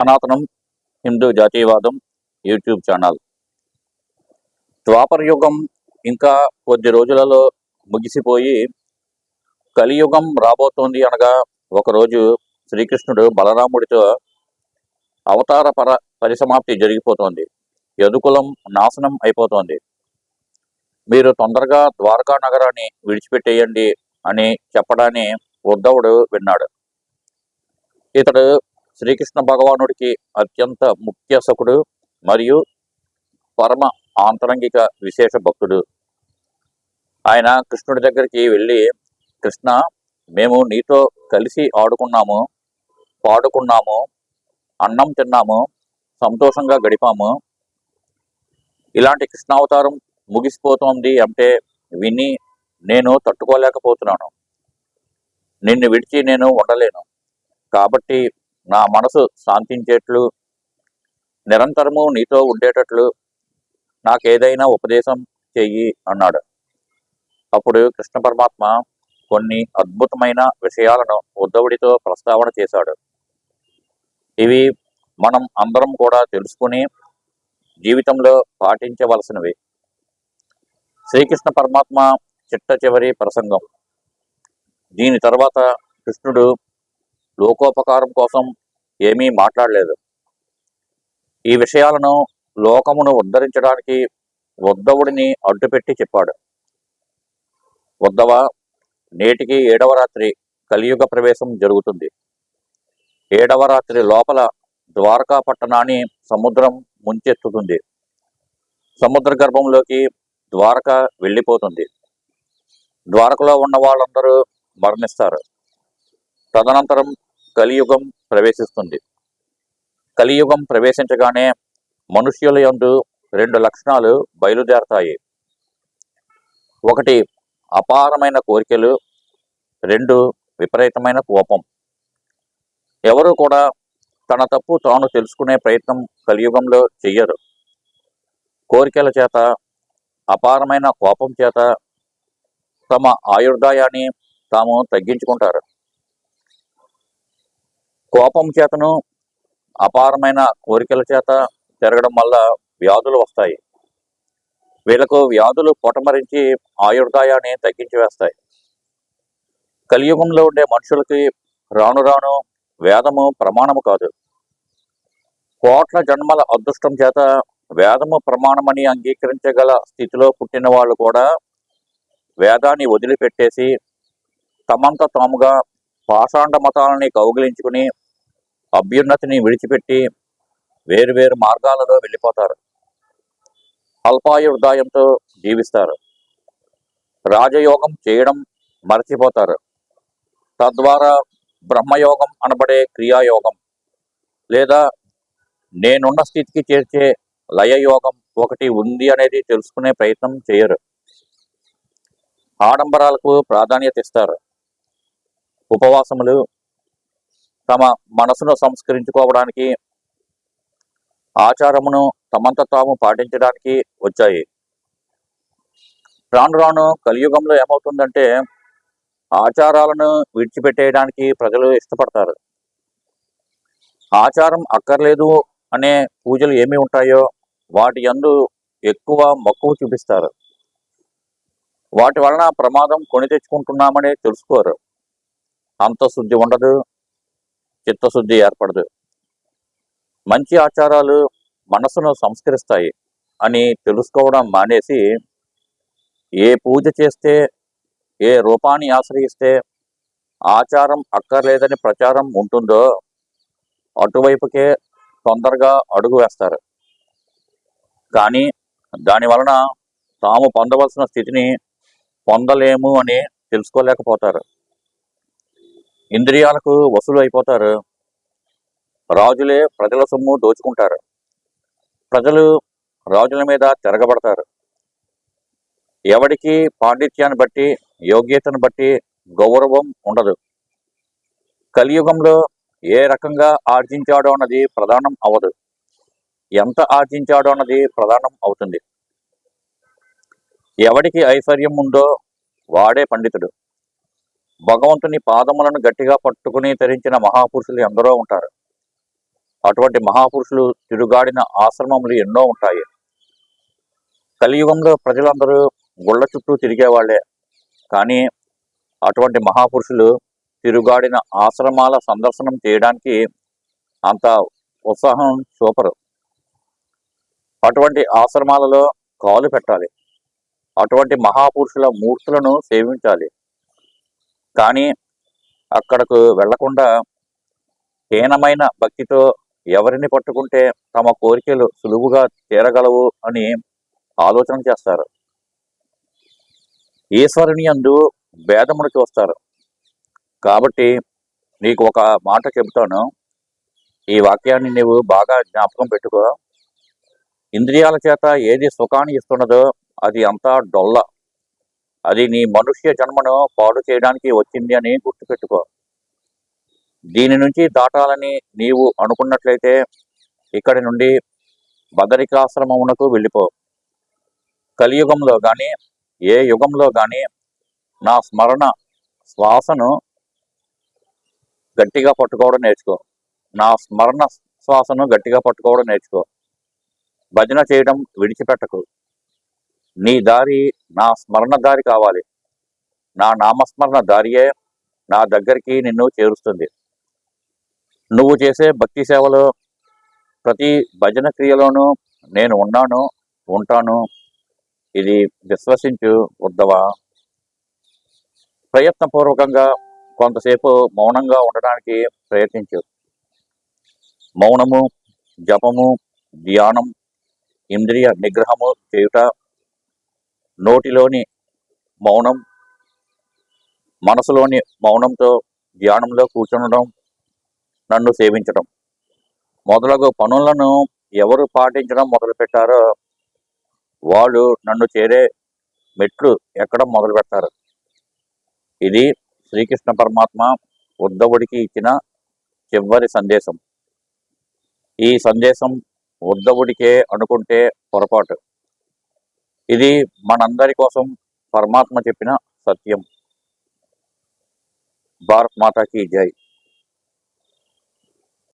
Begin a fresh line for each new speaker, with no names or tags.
సనాతనం హిందూ జాతీయవాదం YouTube channel. ద్వాపర యుగం ఇంకా కొద్ది రోజులలో ముగిసిపోయి కలియుగం రాబోతోంది అనగా ఒకరోజు శ్రీకృష్ణుడు బలరాముడితో అవతార పర పరిసమాప్తి జరిగిపోతోంది. యదుకులం నాశనం అయిపోతోంది. మీరు తొందరగా ద్వారకా నగరాన్ని విడిచిపెట్టేయండి అని చెప్పడాన్ని ఉద్ధవుడు విన్నాడు. ఇతడు శ్రీకృష్ణ భగవానుడికి అత్యంత ముఖ్య సకుడు మరియు పరమ ఆంతరంగిక విశేష భక్తుడు. ఆయన కృష్ణుడి దగ్గరికి వెళ్ళి కృష్ణ మేము నీతో కలిసి ఆడుకున్నాము పాడుకున్నాము అన్నం తిన్నాము సంతోషంగా గడిపాము. ఇలాంటి కృష్ణావతారం ముగిసిపోతోంది అంటే విని నేను తట్టుకోలేకపోతున్నాను. నిన్ను విడిచి నేను ఉండలేను. కాబట్టి నా మనసు శాంతించేట్లు నిరంతరము నీతో ఉండేటట్లు నాకేదైనా ఉపదేశం చెయ్యి అన్నాడు. అప్పుడు కృష్ణ పరమాత్మ కొన్ని అద్భుతమైన విషయాలను ఉద్ధవుడితో ప్రస్తావన చేశాడు. ఇవి మనం అందరం కూడా తెలుసుకుని జీవితంలో పాటించవలసినవి. శ్రీకృష్ణ పరమాత్మ చిట్ట చివరి ప్రసంగం. దీని తర్వాత కృష్ణుడు లోకోపకారం కోసం ఏమీ మాట్లాడలేదు. ఈ విషయాలను లోకమును ఉద్ధరించడానికి ఉద్ధవుడిని అడ్డుపెట్టి చెప్పాడు. ఉద్ధవ నేటికి ఏడవ రాత్రి కలియుగ ప్రవేశం జరుగుతుంది. ఏడవ రాత్రి లోపల ద్వారకా పట్టణాన్ని సముద్రం ముంచెత్తుతుంది. సముద్ర గర్భంలోకి ద్వారక వెళ్ళిపోతుంది. ద్వారకలో ఉన్న వాళ్ళందరూ మరణిస్తారు. తదనంతరం కలియుగం ప్రవేశిస్తుంది. కలియుగం ప్రవేశించగానే మనుష్యుల యందు రెండు లక్షణాలు బయలుదేరతాయి. ఒకటి అపారమైన కోరికలు. రెండు విపరీతమైన కోపం. ఎవరు కూడా తన తప్పు తాను తెలుసుకునే ప్రయత్నం కలియుగంలో చెయ్యరు. కోరికల చేత అపారమైన కోపం చేత తమ ఆయుర్దాయాన్ని తాము తగ్గించుకుంటారు. కోపం చేతను అపారమైన కోరికల చేత తిరగడం వల్ల వ్యాధులు వస్తాయి. వీళ్ళకు వ్యాధులు పొటమరించి ఆయుర్దాయాన్ని తగ్గించి వేస్తాయి. కలియుగంలో ఉండే మనుషులకి రాను రాను వేదము ప్రమాణము కాదు. కోట్ల జన్మల అదృష్టం చేత వేదము ప్రమాణమని అంగీకరించగల స్థితిలో పుట్టిన వాళ్ళు కూడా వేదాన్ని వదిలిపెట్టేసి తమంత తాముగా పాషాండ మతాలని కౌగిలించుకుని అభ్యున్నతిని విడిచిపెట్టి వేరువేరు మార్గాలలో వెళ్ళిపోతారు. అల్పాయుర్దాయంతో జీవిస్తారు. రాజయోగం చేయడం మరచిపోతారు. తద్వారా బ్రహ్మయోగం అనబడే క్రియాయోగం లేదా నేనున్న స్థితికి చేర్చే లయయోగం ఒకటి ఉంది అనేది తెలుసుకునే ప్రయత్నం చేయరు. ఆడంబరాలకు ప్రాధాన్యత ఇస్తారు. ఉపవాసములు తమ మనసును సంస్కరించుకోవడానికి ఆచారమును తమంత తాము పాటించడానికి వచ్చాయి. రాను రాను కలియుగంలో ఏమవుతుందంటే ఆచారాలను విడిచిపెట్టేయడానికి ప్రజలు ఇష్టపడతారు. ఆచారం అక్కర్లేదు అనే పూజలు ఏమి ఉంటాయో వాటి యందు ఎక్కువ మక్కువ చూపిస్తారు. వాటి వలన ప్రమాదం కొని తెచ్చుకుంటున్నామని తెలుసుకోరు. అంతఃశుద్ధి ఉండదు చిత్తశుద్ధి ఏర్పడదు. మంచి ఆచారాలు మనసును సంస్కరిస్తాయి అని తెలుసుకోవడం మానేసి ఏ పూజ చేస్తే ఏ రూపాన్ని ఆశ్రయిస్తే ఆచారం అక్కర్లేదని ప్రచారం ఉంటుందో అటువైపుకే తొందరగా అడుగు వేస్తారు. కానీ దాని వలన తాము పొందవలసిన స్థితిని పొందలేము అని తెలుసుకోలేకపోతారు. ఇంద్రియాలకు వసూలు అయిపోతారు. రాజులే ప్రజల సొమ్ము దోచుకుంటారు. ప్రజలు రాజుల మీద తిరగబడతారు. ఎవడికి పాండిత్యాన్ని బట్టి యోగ్యతను బట్టి గౌరవం ఉండదు. కలియుగంలో ఏ రకంగా ఆర్జించాడో అన్నది ప్రధానం అవ్వదు ఎంత ఆర్జించాడో అన్నది ప్రధానం అవుతుంది. ఎవడికి ఐశ్వర్యం ఉందో వాడే పండితుడు. భగవంతుని పాదములను గట్టిగా పట్టుకుని ధరించిన మహాపురుషులు ఎందరో ఉంటారు. అటువంటి మహాపురుషులు తిరుగాడిన ఆశ్రమములు ఎన్నో ఉంటాయి. కలియుగంలో ప్రజలందరూ గుళ్ళ చుట్టూ తిరిగేవాళ్ళే. కానీ అటువంటి మహాపురుషులు తిరుగాడిన ఆశ్రమాల సందర్శనం చేయడానికి అంత ఉత్సాహం చూపరు. అటువంటి ఆశ్రమాలలో కాలు పెట్టాలి. అటువంటి మహాపురుషుల మూర్తులను సేవించాలి. కానీ అక్కడకు వెళ్ళకుండా హీనమైన భక్తితో ఎవరిని పట్టుకుంటే తమ కోరికలు సులువుగా తీరగలవు అని ఆలోచన చేస్తారు. ఈశ్వరుని అందు భేదమును చూస్తారు. కాబట్టి నీకు ఒక మాట చెబుతాను. ఈ వాక్యాన్ని నీవు బాగా జ్ఞాపకం పెట్టుకో. ఇంద్రియాల చేత ఏది సుఖాన్ని ఇస్తున్నదో అది అంతా డొల్ల. అది నీ మనుష్య జన్మను పాడు చేయడానికి వచ్చింది అని గుర్తుపెట్టుకో. దీని నుంచి దాటాలని నీవు అనుకున్నట్లయితే ఇక్కడి నుండి బదరికాశ్రమమునకు వెళ్ళిపో. కలియుగంలో కానీ ఏ యుగంలో కానీ నా స్మరణ శ్వాసను గట్టిగా పట్టుకోవడం నేర్చుకో. నా స్మరణ శ్వాసను గట్టిగా పట్టుకోవడం నేర్చుకో. భజన చేయడం విడిచిపెట్టకు. నీ దారి నా స్మరణ దారి కావాలి. నా నామస్మరణ దారియే నా దగ్గరికి నిన్ను చేరుస్తుంది. నువ్వు చేసే భక్తి సేవలో ప్రతి భజన క్రియలోనూ నేను ఉన్నాను ఉంటాను. ఇది విశ్వసించు ఉద్దవా ప్రయత్నపూర్వకంగా కొంతసేపు మౌనంగా ఉండడానికి ప్రయత్నించు. మౌనము జపము ధ్యానం ఇంద్రియ నిగ్రహము చేయుట నోటిలోని మౌనం మనసులోని మౌనంతో ధ్యానంలో కూర్చునడం నన్ను సేవించడం. మొదలగు పనులను ఎవరు పాటించడం మొదలుపెట్టారో వాళ్ళు నన్ను చేరే మెట్లు ఎక్కడం మొదలు పెడతారు ఇది శ్రీకృష్ణ పరమాత్మ ఉద్ధవుడికి ఇచ్చిన చివరి సందేశం. ఈ సందేశం ఉద్ధవుడికే అనుకుంటే పొరపాటు. ఇది మనందరి కోసం పరమాత్మ చెప్పిన సత్యం. భారత్ మాతాకి జై.